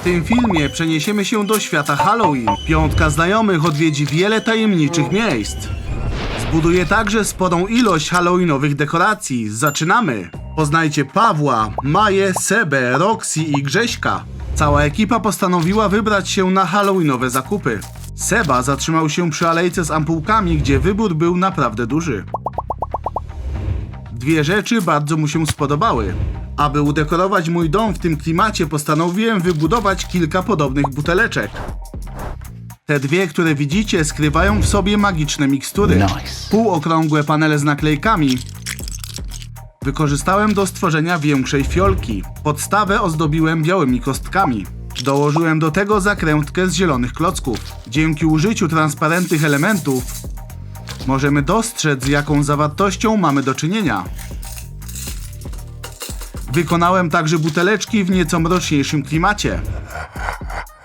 W tym filmie przeniesiemy się do świata Halloween. Piątka znajomych odwiedzi wiele tajemniczych miejsc. Zbuduje także sporą ilość halloweenowych dekoracji. Zaczynamy! Poznajcie Pawła, Maję, Sebę, Roxy i Grześka. Cała ekipa postanowiła wybrać się na halloweenowe zakupy. Seba zatrzymał się przy alejce z ampułkami, gdzie wybór był naprawdę duży. Dwie rzeczy bardzo mu się spodobały. Aby udekorować mój dom w tym klimacie, postanowiłem wybudować kilka podobnych buteleczek. Te dwie, które widzicie, skrywają w sobie magiczne mikstury. Nice. Półokrągłe panele z naklejkami. Wykorzystałem do stworzenia większej fiolki. Podstawę ozdobiłem białymi kostkami. Dołożyłem do tego zakrętkę z zielonych klocków. Dzięki użyciu transparentnych elementów możemy dostrzec, z jaką zawartością mamy do czynienia. Wykonałem także buteleczki w nieco mroczniejszym klimacie.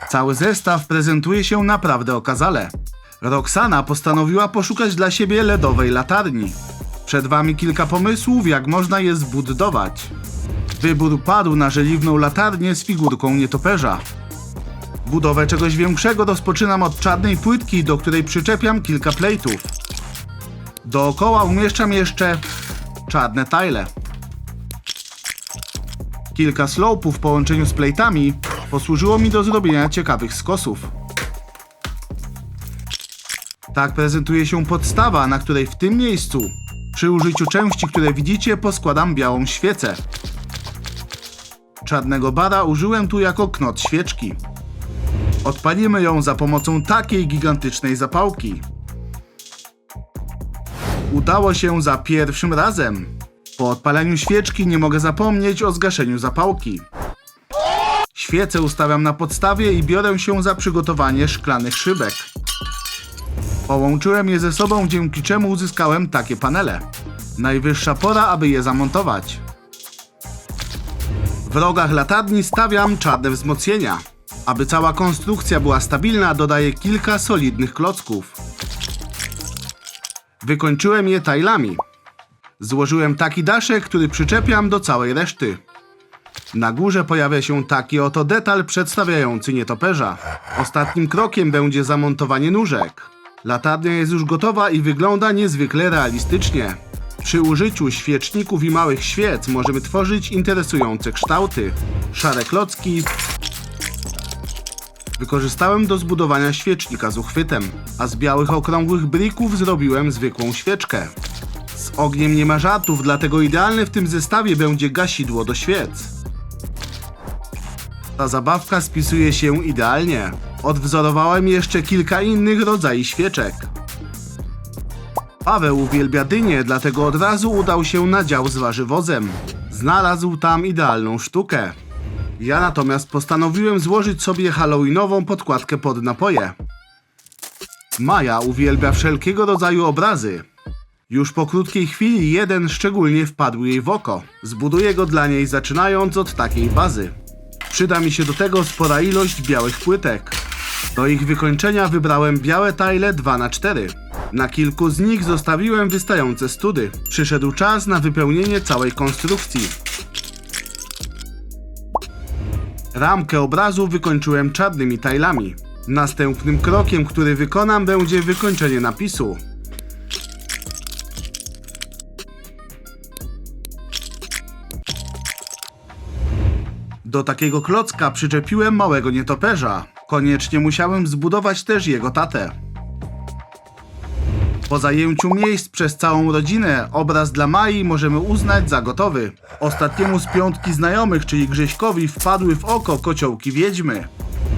Cały zestaw prezentuje się naprawdę okazale. Roxana postanowiła poszukać dla siebie LEDowej latarni. Przed wami kilka pomysłów, jak można je zbudować. Wybór padł na żeliwną latarnię z figurką nietoperza. Budowę czegoś większego rozpoczynam od czarnej płytki, do której przyczepiam kilka plejtów. Dookoła umieszczam jeszcze czarne tile. Kilka slopów w połączeniu z plejtami posłużyło mi do zrobienia ciekawych skosów. Tak prezentuje się podstawa, na której w tym miejscu, przy użyciu części, które widzicie, poskładam białą świecę. Czarnego bara użyłem tu jako knot świeczki. Odpalimy ją za pomocą takiej gigantycznej zapałki. Udało się za pierwszym razem. Po odpaleniu świeczki nie mogę zapomnieć o zgaszeniu zapałki. Świecę ustawiam na podstawie i biorę się za przygotowanie szklanych szybek. Połączyłem je ze sobą, dzięki czemu uzyskałem takie panele. Najwyższa pora, aby je zamontować. W rogach latarni stawiam czarne wzmocnienia. Aby cała konstrukcja była stabilna, dodaję kilka solidnych klocków. Wykończyłem je tajlami. Złożyłem taki daszek, który przyczepiam do całej reszty. Na górze pojawia się taki oto detal przedstawiający nietoperza. Ostatnim krokiem będzie zamontowanie nóżek. Latarnia jest już gotowa i wygląda niezwykle realistycznie. Przy użyciu świeczników i małych świec możemy tworzyć interesujące kształty. Szare klocki wykorzystałem do zbudowania świecznika z uchwytem, a z białych okrągłych brików zrobiłem zwykłą świeczkę. Ogniem nie ma żartów, dlatego idealne w tym zestawie będzie gasidło do świec. Ta zabawka spisuje się idealnie. Odwzorowałem jeszcze kilka innych rodzajów świeczek. Paweł uwielbia dynie, dlatego od razu udał się na dział z warzywozem. Znalazł tam idealną sztukę. Ja natomiast postanowiłem złożyć sobie halloweenową podkładkę pod napoje. Maja uwielbia wszelkiego rodzaju obrazy. Już po krótkiej chwili jeden szczególnie wpadł jej w oko. Zbuduję go dla niej zaczynając od takiej bazy. Przyda mi się do tego spora ilość białych płytek. Do ich wykończenia wybrałem białe tile 2x4. Na kilku z nich zostawiłem wystające study. Przyszedł czas na wypełnienie całej konstrukcji. Ramkę obrazu wykończyłem czarnymi tajlami. Następnym krokiem, który wykonam, będzie wykończenie napisu. Do takiego klocka przyczepiłem małego nietoperza. Koniecznie musiałem zbudować też jego tatę. Po zajęciu miejsc przez całą rodzinę, obraz dla Mai możemy uznać za gotowy. Ostatniemu z piątki znajomych, czyli Grześkowi, wpadły w oko kociołki wiedźmy.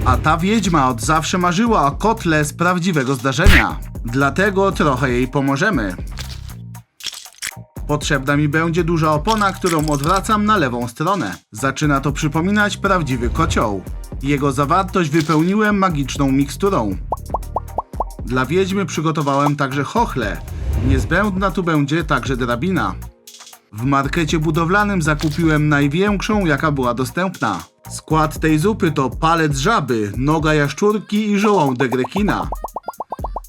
A ta wiedźma od zawsze marzyła o kotle z prawdziwego zdarzenia. Dlatego trochę jej pomożemy. Potrzebna mi będzie duża opona, którą odwracam na lewą stronę. Zaczyna to przypominać prawdziwy kocioł. Jego zawartość wypełniłem magiczną miksturą. Dla wiedźmy przygotowałem także chochle. Niezbędna tu będzie także drabina. W markecie budowlanym zakupiłem największą, jaka była dostępna. Skład tej zupy to palec żaby, noga jaszczurki i żołądek rekina.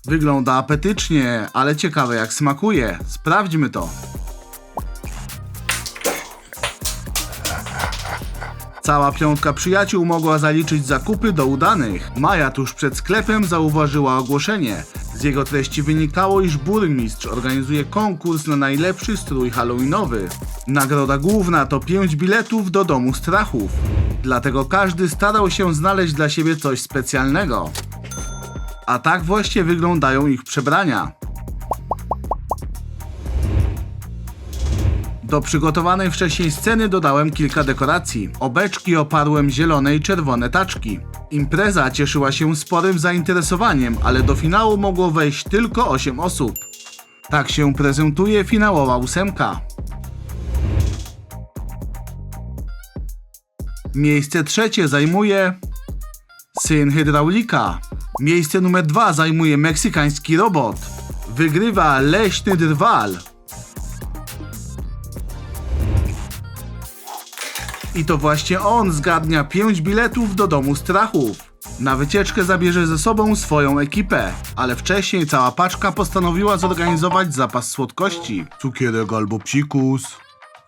Wygląda apetycznie, ale ciekawe jak smakuje. Sprawdźmy to. Cała piątka przyjaciół mogła zaliczyć zakupy do udanych. Maja tuż przed sklepem zauważyła ogłoszenie. Z jego treści wynikało, iż burmistrz organizuje konkurs na najlepszy strój halloweenowy. Nagroda główna to 5 biletów do domu strachów. Dlatego każdy starał się znaleźć dla siebie coś specjalnego. A tak właśnie wyglądają ich przebrania. Do przygotowanej wcześniej sceny dodałem kilka dekoracji. Obeczki oparłem zielone i czerwone taczki. Impreza cieszyła się sporym zainteresowaniem, ale do finału mogło wejść tylko 8 osób. Tak się prezentuje finałowa ósemka. Miejsce trzecie zajmuje syn hydraulika. Miejsce numer dwa zajmuje meksykański robot. Wygrywa leśny drwal. I to właśnie on zgadnia 5 biletów do domu strachów. Na wycieczkę zabierze ze sobą swoją ekipę, ale wcześniej cała paczka postanowiła zorganizować zapas słodkości. Cukierek albo psikus.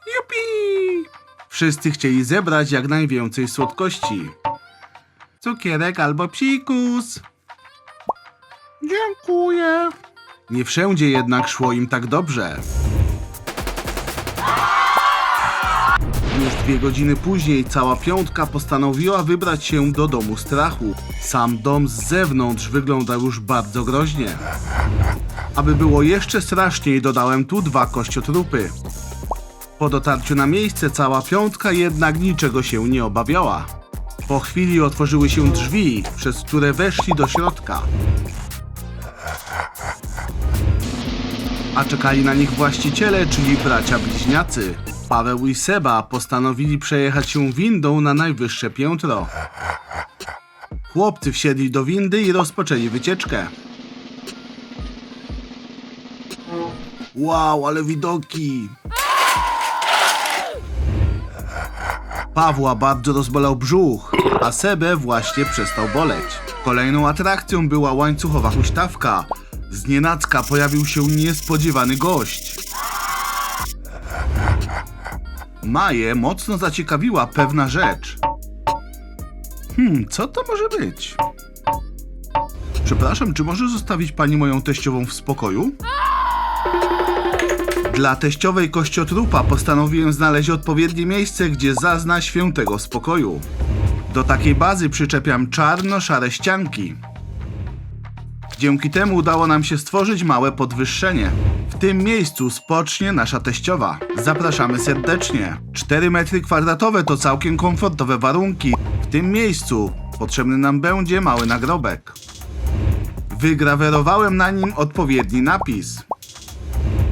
Jupi! Wszyscy chcieli zebrać jak najwięcej słodkości. Cukierek albo psikus. Dziękuję. Nie wszędzie jednak szło im tak dobrze. Dwie godziny później cała piątka postanowiła wybrać się do domu strachu. Sam dom z zewnątrz wyglądał już bardzo groźnie. Aby było jeszcze straszniej, dodałem tu dwa kościotrupy. Po dotarciu na miejsce cała piątka jednak niczego się nie obawiała. Po chwili otworzyły się drzwi, przez które weszli do środka. A czekali na nich właściciele, czyli bracia bliźniacy. Paweł i Seba postanowili przejechać się windą na najwyższe piętro. Chłopcy wsiedli do windy i rozpoczęli wycieczkę. Wow, ale widoki! Pawła bardzo rozbolał brzuch, a Sebę właśnie przestał boleć. Kolejną atrakcją była łańcuchowa huśtawka. Z nienacka pojawił się niespodziewany gość. Maję mocno zaciekawiła pewna rzecz. Hmm, co to może być? Przepraszam, czy może zostawić pani moją teściową w spokoju? Dla teściowej kościotrupa postanowiłem znaleźć odpowiednie miejsce, gdzie zazna świętego spokoju. Do takiej bazy przyczepiam czarno-szare ścianki. Dzięki temu udało nam się stworzyć małe podwyższenie. W tym miejscu spocznie nasza teściowa. Zapraszamy serdecznie. 4 metry kwadratowe to całkiem komfortowe warunki. W tym miejscu potrzebny nam będzie mały nagrobek. Wygrawerowałem na nim odpowiedni napis.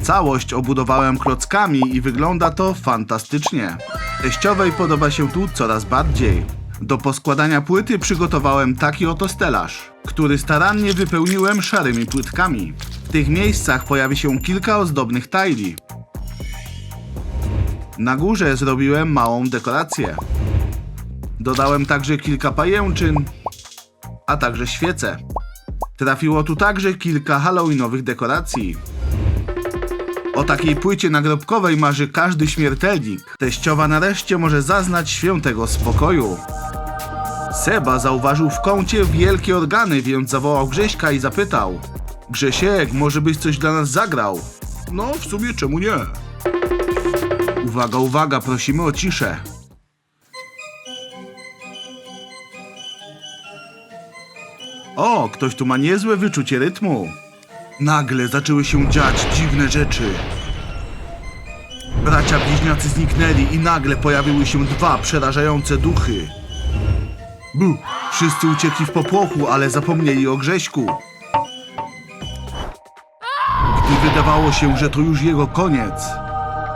Całość obudowałem klockami i wygląda to fantastycznie. Teściowej podoba się tu coraz bardziej. Do poskładania płyty przygotowałem taki oto stelaż, który starannie wypełniłem szarymi płytkami. W tych miejscach pojawi się kilka ozdobnych tajli. Na górze zrobiłem małą dekorację. Dodałem także kilka pajęczyn, a także świece. Trafiło tu także kilka halloweenowych dekoracji. O takiej płycie nagrobkowej marzy każdy śmiertelnik. Teściowa nareszcie może zaznać świętego spokoju. Seba zauważył w kącie wielkie organy, więc zawołał Grześka i zapytał. Grzesiek, może byś coś dla nas zagrał? No, w sumie czemu nie? Uwaga, uwaga, prosimy o ciszę. O, ktoś tu ma niezłe wyczucie rytmu. Nagle zaczęły się dziać dziwne rzeczy. Bracia bliźniacy zniknęli i nagle pojawiły się dwa przerażające duchy. Bu! Wszyscy uciekli w popłochu, ale zapomnieli o Grześku. Gdy wydawało się, że to już jego koniec.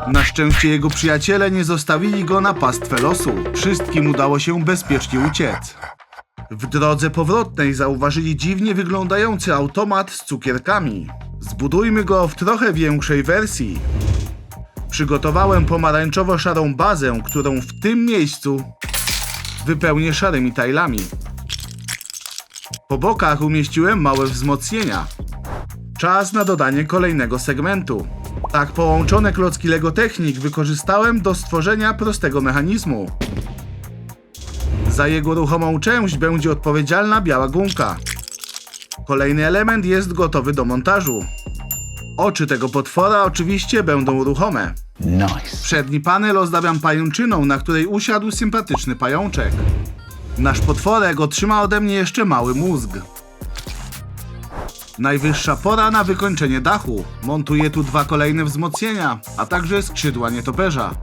Na szczęście jego przyjaciele nie zostawili go na pastwę losu. Wszystkim udało się bezpiecznie uciec. W drodze powrotnej zauważyli dziwnie wyglądający automat z cukierkami. Zbudujmy go w trochę większej wersji. Przygotowałem pomarańczowo-szarą bazę, którą w tym miejscu wypełnię szarymi tajlami. Po bokach umieściłem małe wzmocnienia. Czas na dodanie kolejnego segmentu. Tak połączone klocki Lego Technik wykorzystałem do stworzenia prostego mechanizmu. Za jego ruchomą część będzie odpowiedzialna biała gumka. Kolejny element jest gotowy do montażu. Oczy tego potwora oczywiście będą ruchome. Nice. Przedni panel ozdabiam pajęczyną, na której usiadł sympatyczny pajączek. Nasz potworek otrzyma ode mnie jeszcze mały mózg. Najwyższa pora na wykończenie dachu. Montuję tu dwa kolejne wzmocnienia, a także skrzydła nietoperza.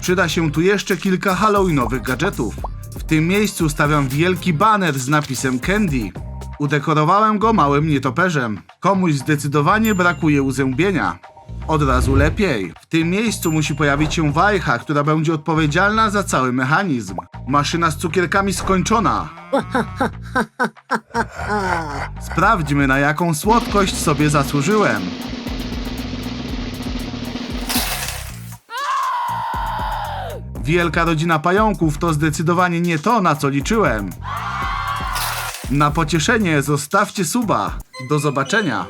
Przyda się tu jeszcze kilka halloweenowych gadżetów. W tym miejscu stawiam wielki baner z napisem Candy. Udekorowałem go małym nietoperzem. Komuś zdecydowanie brakuje uzębienia. Od razu lepiej. W tym miejscu musi pojawić się wajcha, która będzie odpowiedzialna za cały mechanizm. Maszyna z cukierkami skończona. Sprawdźmy, na jaką słodkość sobie zasłużyłem. Wielka rodzina pająków to zdecydowanie nie to, na co liczyłem. Na pocieszenie zostawcie suba. Do zobaczenia.